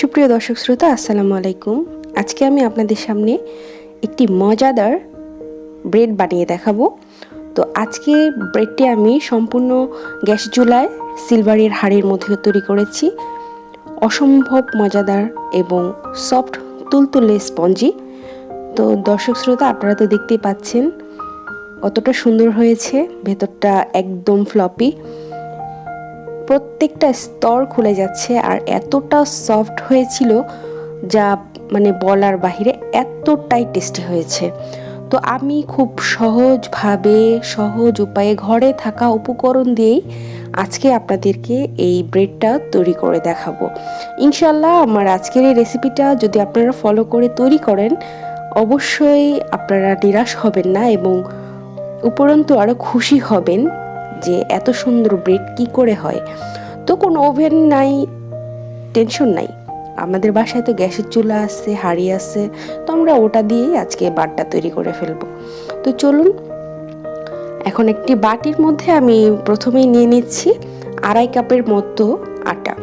সুপ্রিয় দর্শক শ্রোতা, আসসালামু আলাইকুম। আজকে আমি আপনাদের সামনে একটি মজাদার ব্রেড বানিয়ে দেখাবো। তো আজকে ব্রেডটি আমি সম্পূর্ণ গ্যাস চুলায় সিলভারের হাড়ের মধ্যে তৈরি করেছি। অসম্ভব মজাদার এবং সফট তুলতুলে স্পঞ্জি। তো দর্শক শ্রোতা, আপনারা তো দেখতেই পাচ্ছেন, কতটা সুন্দর হয়েছে। ভেতরটা একদম ফ্লপি। প্রত্যেকটা স্তর খুলে যাচ্ছে আর এতটা সফট হয়েছিল যা মানে বলার বাহিরে এতটাই টেস্টি হয়েছে। তো আমি খুব সহজভাবে, সহজ উপায়ে ঘরে থাকা উপকরণ দিয়েই আজকে আপনাদেরকে এই ব্রেডটা তৈরি করে দেখাবো। ইনশাল্লাহ আমার আজকের এই রেসিপিটা যদি আপনারা ফলো করে তৈরি করেন, অবশ্যই আপনারা নিরাশ হবেন না এবং উপরন্তু আরও খুশি হবেন। যে এত সুন্দর ব্রেড কি করে হয়। তো কোনো ওভেন নাই, টেনশন নাই। আমাদের বাসায় তো গ্যাসের চুলা আছে, হাঁড়ি আছে। তো আমরা ওটা দিয়েই আজকে বাটটা তৈরি করে ফেলব। তো চলুন, এখন একটি বাটির মধ্যে আমি প্রথমেই নিয়ে নিচ্ছি আড়াই কাপের মতো আটা।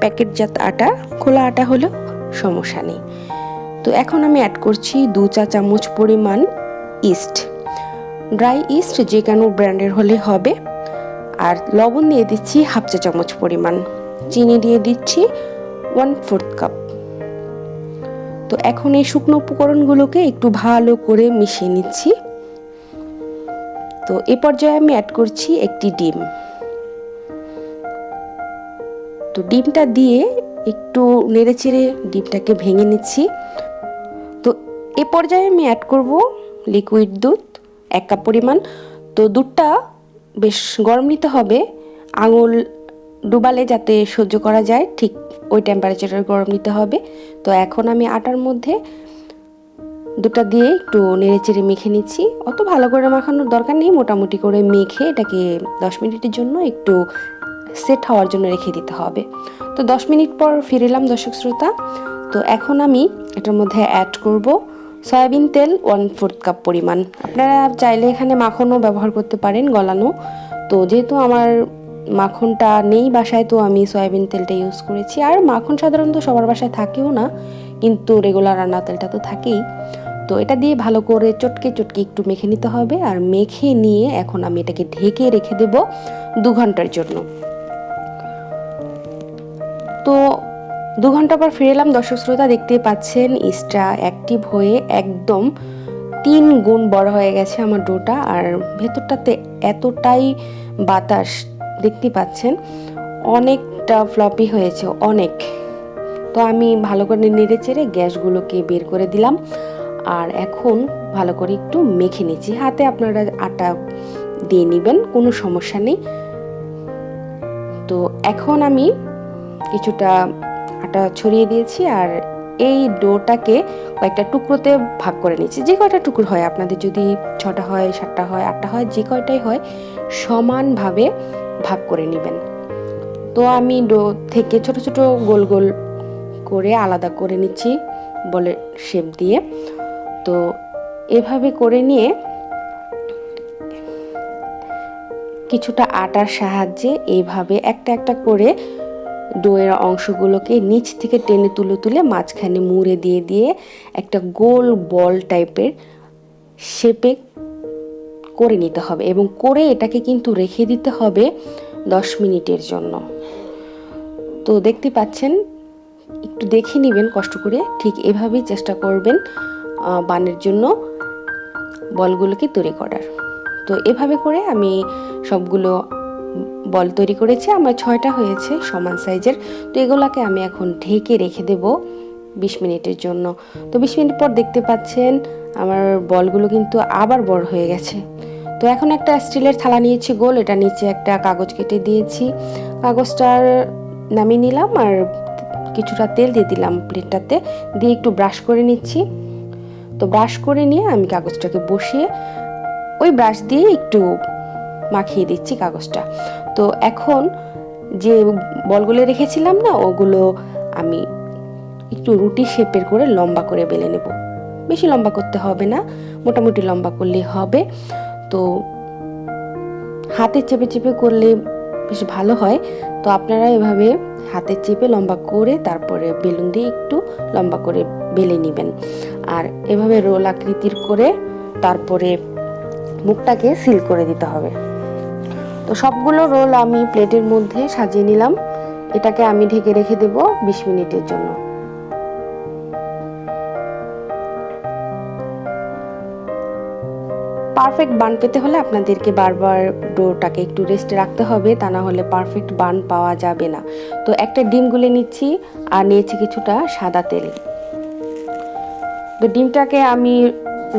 প্যাকেটজাত আটা, খোলা আটা হলেও সমস্যা নেই। তো এখন আমি অ্যাড করছি দু চা চামচ পরিমাণ ইস্ট ড্রাই ইস্ট যে কোনো ব্র্যান্ডের হলে হবে, আর লবণ দিয়ে দিচ্ছি হাফ চা চামচ পরিমাণ। চিনি দিয়ে দিচ্ছি ওয়ান ফোর্থ কাপ তো এখন এই শুকনো উপকরণগুলোকে একটু ভালো করে মিশিয়ে নিচ্ছি। তো এ পর্যায়ে আমি অ্যাড করছি একটি ডিম। তো ডিমটা দিয়ে একটু নেড়ে চেড়ে ডিমটাকে ভেঙে নিচ্ছি। তো এ পর্যায়ে আমি অ্যাড করব লিকুইড দুধ। এক কাপ পরিমাণ। তো দুধটা বেশ গরম নিতে হবে। আঙুল ডুবালে যাতে সহ্য করা যায়, ঠিক ওই টেম্পারেচারের গরম নিতে হবে। তো এখন আমি আটার মধ্যে দুটা দিয়ে একটু নেড়ে চেড়ে মেখে নিচ্ছি। অত ভালো করে মাখানোর দরকার নেই, মোটামুটি করে মেখে এটাকে দশ মিনিটের জন্য একটু সেট হওয়ার জন্য রেখে দিতে হবে। তো দশ মিনিট পর ফিরে এলাম দর্শক শ্রোতা। তো এখন আমি এটার মধ্যে অ্যাড করব। সয়াবিন তেল ওয়ান ফোর্থ কাপ পরিমাণ। আপনারা চাইলে এখানে মাখনও ব্যবহার করতে পারেন, গলানো। তো যেহেতু আমার মাখনটা নেই বাসায়, তো আমি সয়াবিন তেলটা ইউজ করেছি। আর মাখন সাধারণত সবার বাসায় থাকেও না, কিন্তু রেগুলার রান্না তেলটা তো থাকেই। তো এটা দিয়ে ভালো করে চটকে চটকে একটু মেখে নিতে হবে। আর মেখে নিয়ে এখন আমি এটাকে ঢেকে রেখে দেব দু ঘণ্টার জন্য। তো দু ঘণ্টা পর ফিরে এলাম, দর্শক শ্রোতা দেখতে পাচ্ছেন, ইস্টা অ্যাক্টিভ হয়ে একদম তিন গুণ বড় হয়ে গেছে আমার ডোটা। আর ভেতরটাতে এতটাই বাতাস দেখতে পাচ্ছেন, অনেকটা ফ্লপি হয়েছে, অনেক। তো আমি ভালো করে নেড়ে চেড়ে গ্যাসগুলোকে বের করে দিলাম, আর এখন ভালো করে একটু মেখে নিচ্ছি। হাতে আপনারা আটা দিয়ে নেবেন, কোনো সমস্যা নেই। তো এখন আমি কিছুটা আটা ছড়িয়ে দিয়েছি আর এই ডোটাকে কয়েকটা টুকরোতে ভাগ করে নিচ্ছি যে কয়টা টুকরো হয় আপনাদের যদি ছটা হয়, সাতটা হয়, আটটা হয়, যে কয়টাই হয়, সমানভাবে ভাগ করে নেবেন। তো আমি ডো থেকে ছোট ছোট গোল গোল করে আলাদা করে নিচ্ছি বলে শেপ দিয়ে। তো এভাবে করে নিয়ে কিছুটা আটার সাহায্যে এইভাবে একটা একটা করে ডোয়ের অংশগুলোকে নিচ থেকে টেনে তুলে তুলে মাঝখানে মুড়ে দিয়ে দিয়ে একটা গোল বল টাইপের শেপে করে নিতে হবে এবং করে এটাকে কিন্তু রেখে দিতে হবে দশ মিনিটের জন্য। তো দেখতে পাচ্ছেন, একটু দেখে নেবেন কষ্ট করে, ঠিক এভাবেই চেষ্টা করবেন বানের জন্য বলগুলোকে তৈরি করার। তো এভাবে করে আমি সবগুলো বল তৈরি করেছি, আমার ছয়টা হয়েছে সমান সাইজের। তো এগুলাকে আমি এখন ঢেকে রেখে দেব বিশ মিনিটের জন্য। তো বিশ মিনিট পর দেখতে পাচ্ছেন আমার বলগুলো কিন্তু আবার বড় হয়ে গেছে। তো এখন একটা স্টিলের থালা নিয়েছি গোল, এটা নিচে একটা কাগজ কেটে দিয়েছি। কাগজটার নামিয়ে নিলাম আর কিছুটা তেল দিয়ে দিলাম প্লেটটাতে, দিয়ে একটু ব্রাশ করে নিচ্ছি। তো ব্রাশ করে নিয়ে আমি কাগজটাকে বসিয়ে ওই ব্রাশ দিয়ে একটু মাখিয়ে দিচ্ছি কাগজটা। তো এখন যে বলগুলো রেখেছিলাম না, ওগুলো আমি একটু রুটি শেপের করে লম্বা করে বেলে নেব। বেশি লম্বা করতে হবে না, মোটামুটি লম্বা করলেই হবে। তো হাতে চেপে চেপে করলে বেশ ভালো হয়। তো আপনারা এভাবে হাতে চেপে লম্বা করে তারপরে বেলুন দিয়ে একটু লম্বা করে বেলে নেবেন। আর এভাবে রোল আকৃতির করে তারপরে মুখটাকে সিল করে দিতে হবে। তো সবগুলো রোল আমি প্লেটের মধ্যে সাজিয়ে নিলাম। এটাকে আমি ঢেকে রেখে দেব বিশ মিনিটের জন্য। পারফেক্ট বান পেতে হলে আপনাদেরকে বারবার ডোটাকে একটু রেস্টে রাখতে হবে, তা না হলে পারফেক্ট বান পাওয়া যাবে না। তো একটা ডিম গুলে নিচ্ছি আর নিয়েছি কিছুটা সাদা তেল। তো ডিমটাকে আমি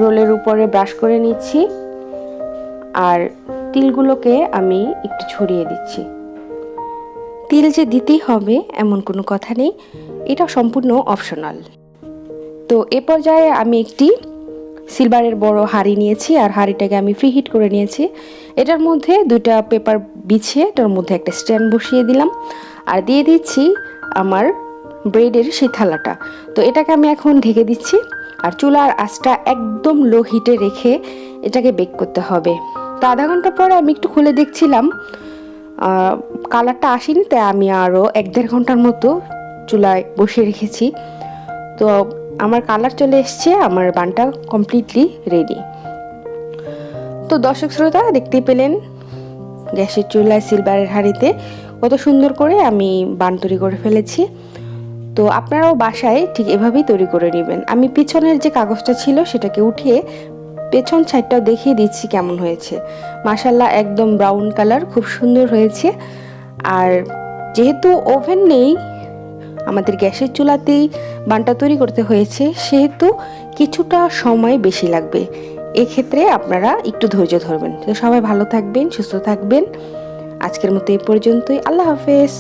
রোলের উপরে ব্রাশ করে নিচ্ছি। আর তিলগুলোকে আমি একটু ছড়িয়ে দিচ্ছি। তিল যে দিতেই হবে এমন কোনো কথা নেই এটা সম্পূর্ণ অপশনাল তো এ পর্যায়ে আমি একটি সিলভারের বড় হাঁড়ি নিয়েছি, আর হাঁড়িটাকে আমি ফ্রি হিট করে নিয়েছি। এটার মধ্যে দুইটা পেপার বিছিয়ে এটার মধ্যে একটা স্ট্যান্ড বসিয়ে দিলাম, আর দিয়ে দিচ্ছি আমার ব্রেডের সেই থালাটা তো এটাকে আমি এখন ঢেকে দিচ্ছি, আর চুলার আঁচটা একদম লো হিটে রেখে এটাকে বেক করতে হবে। তো আধা ঘণ্টা পরে আমি একটু খুলে দেখছিলাম। কালারটা আসেনি, তাই আমি আরও এক দেড় ঘণ্টার মতো চুলায় বসিয়ে রেখেছি। তো আমার কালার চলে এসছে, আমার বানটা কমপ্লিটলি রেডি তো দর্শক শ্রোতা দেখতে পেলেন, গ্যাসের চুলায় সিলভারের হাঁড়িতে কত সুন্দর করে আমি বান তৈরি করে ফেলেছি। তো আপনারাও বাসায় ঠিক এভাবেই তৈরি করে নেবেন। আমি পিছনের যে কাগজটা ছিল, সেটাকে উঠিয়ে পেছন সাইডটাও দেখিয়ে দিচ্ছি কেমন হয়েছে। মাসাল্লাহ একদম ব্রাউন কালার খুব সুন্দর হয়েছে। আর যেহেতু ওভেন নেই, আমাদের গ্যাসের চুলাতেই বানটা তৈরি করতে হয়েছে, সেহেতু কিছুটা সময় বেশি লাগবে। এক্ষেত্রে আপনারা একটু ধৈর্য ধরবেন। তো সবাই ভালো থাকবেন, সুস্থ থাকবেন। আজকের মতো এই পর্যন্তই। আল্লাহ হাফেজ।